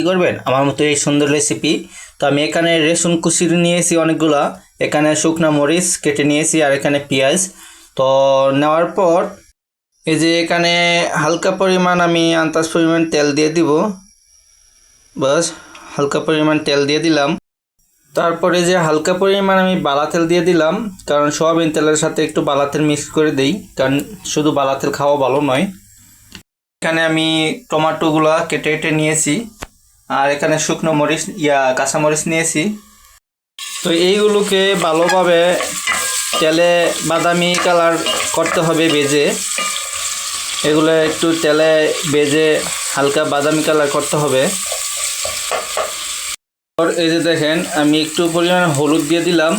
কি করবেন? আমার মতো এই সুন্দর রেসিপি তো আমি এখানে রেসুন কুচির নিয়েছি অনেকগুলা। এখানে শুকনো মরিচ কেটে নিয়েছি আর এখানে পেঁয়াজ। তো নেওয়ার পর এই যে এখানে হালকা পরিমাণ আমি আন্তাজ পরিমাণ তেল দিয়ে দিব। বাস, হালকা পরিমাণ তেল দিয়ে দিলাম। তারপরে যে হালকা পরিমাণ আমি বালা তেল দিয়ে দিলাম। কারণ সোয়াবিন তেলের সাথে একটু বালা তেল মিক্স করে দিই। কারণ শুধু বালা তেল খাওয়া ভালো নয়। এখানে আমি টমেটোগুলো কেটে কেটে নিয়েছি। আর এখানে শুকনো মরিচ, ইয়া, কাঁচা মরিচ নিয়েছি। তো এইগুলোকে ভালোভাবে তেলে বাদামি কালার করতে হবে বেজে এগুলো একটু তেলে বেজে হালকা বাদামি কালার করতে হবে। এই যে দেখেন, আমি একটু পরিমাণ হলুদ দিয়ে দিলাম।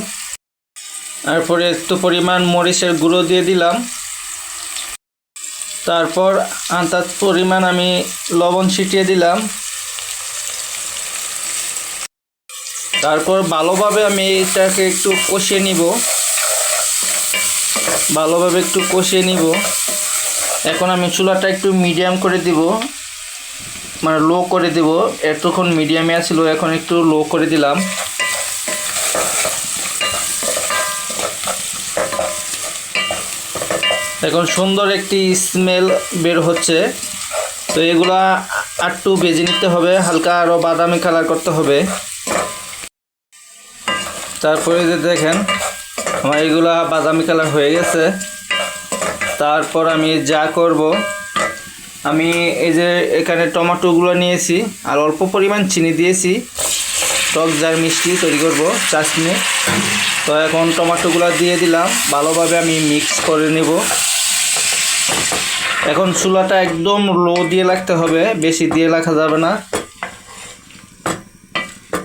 তারপরে একটু পরিমাণ মরিচের গুঁড়ো দিয়ে দিলাম। তারপর আন্দাজ পরিমাণ আমি লবণ ছিটিয়ে দিলাম। তারপর ভালোভাবে আমি এটাকে একটু কষিয়ে নিব। ভালোভাবে একটু কষিয়ে নিব। এখন আমি চুলাটা একটু মিডিয়াম করে দিব। মানে লো করে দিব। এতক্ষণ মিডিয়ামে ছিল এখন একটু লো করে দিলাম। এখন সুন্দর একটি স্মেল বের হচ্ছে। তো এগুলা একটু বেজে নিতে হবে। হালকা আরও বাদামি কালার করতে হবে। তারপরে যে দেখেন, আমার এগুলা বাদামি কালার হয়ে গেছে। তারপর আমি যা করব, আমি এই যে এখানে টমেটোগুলো নিয়েছি, আর অল্প পরিমাণ চিনি দিয়েছি। টক যার মিষ্টি তৈরি করব চাশনি তো এখন টমেটোগুলো দিয়ে দিলাম, ভালোভাবে আমি মিক্স করে নেব। এখন চুলাটা একদম লো দিয়ে রাখতে হবে, বেশি দিয়ে রাখা যাবে না।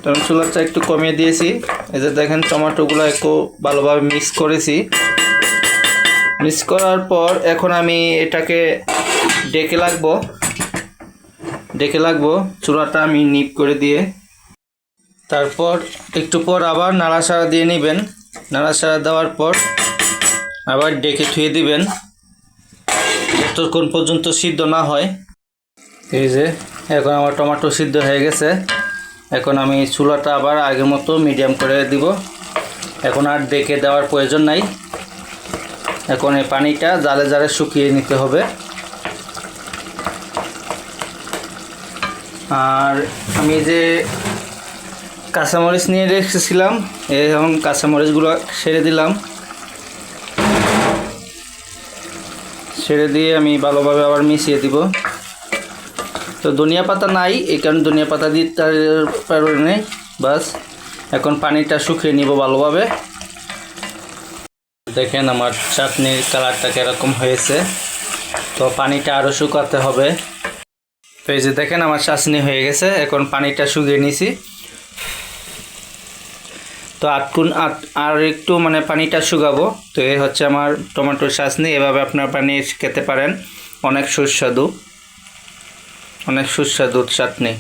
তো আমি চুলাটা একটু কমিয়ে দিয়েছি। এই যে দেখেন টমেটোগুলো একটু ভালোভাবে মিক্স করেছি। মিক্স করার পর এখন আমি এটাকে ডেকে লাগবো। ডেকে লাগবো, চুলাটা আমি নিপ করে দিয়ে। তারপর একটু পর আবার নাড়াচাড়া দিয়ে নেবেন। নাড়াচাড়া দেওয়ার পর আবার ডেকে থুয়ে দিবেন। যতক্ষণ পর্যন্ত সিদ্ধ না হয়। এই যে, এখন আমার টমেটো সিদ্ধ হয়ে গেছে। এখন আমি চুলাটা আবার আগের মতো মিডিয়াম করে দিব। এখন আর ডেকে দেওয়ার প্রয়োজন নাই। এখন এই পানিটা জালে জালে শুকিয়ে নিতে হবে। আর আমি যে কাঁচামরিচ নিয়ে রেখেছিলাম এখন কাঁচামরিচগুলো সেরে দিলাম। ছেড়ে দিয়ে আমি ভালোভাবে আবার মিশিয়ে দিব। তো ধনিয়া পাতা নাই, এই কারণে ধনিয়া পাতা দিতে পারবে বাস, এখন পানিটা শুকিয়ে নিব ভালোভাবে। দেখেন আমার চাটনির কালারটা কীরকম হয়েছে। তো পানিটা আরও শুকাতে হবে। তো এই যে দেখেন আমার চাটনি হয়ে গেছে, এখন পানিটা শুকিয়ে নিছি। তো আটকুন আট, আর একটু মানে পানিটা শুকাবো। তো এই হচ্ছে আমার টমেটোর চাটনি, এভাবে আপনার পানি খেতে পারেন, অনেক সুস্বাদু। অনেক সুস্বাদু চাটনি।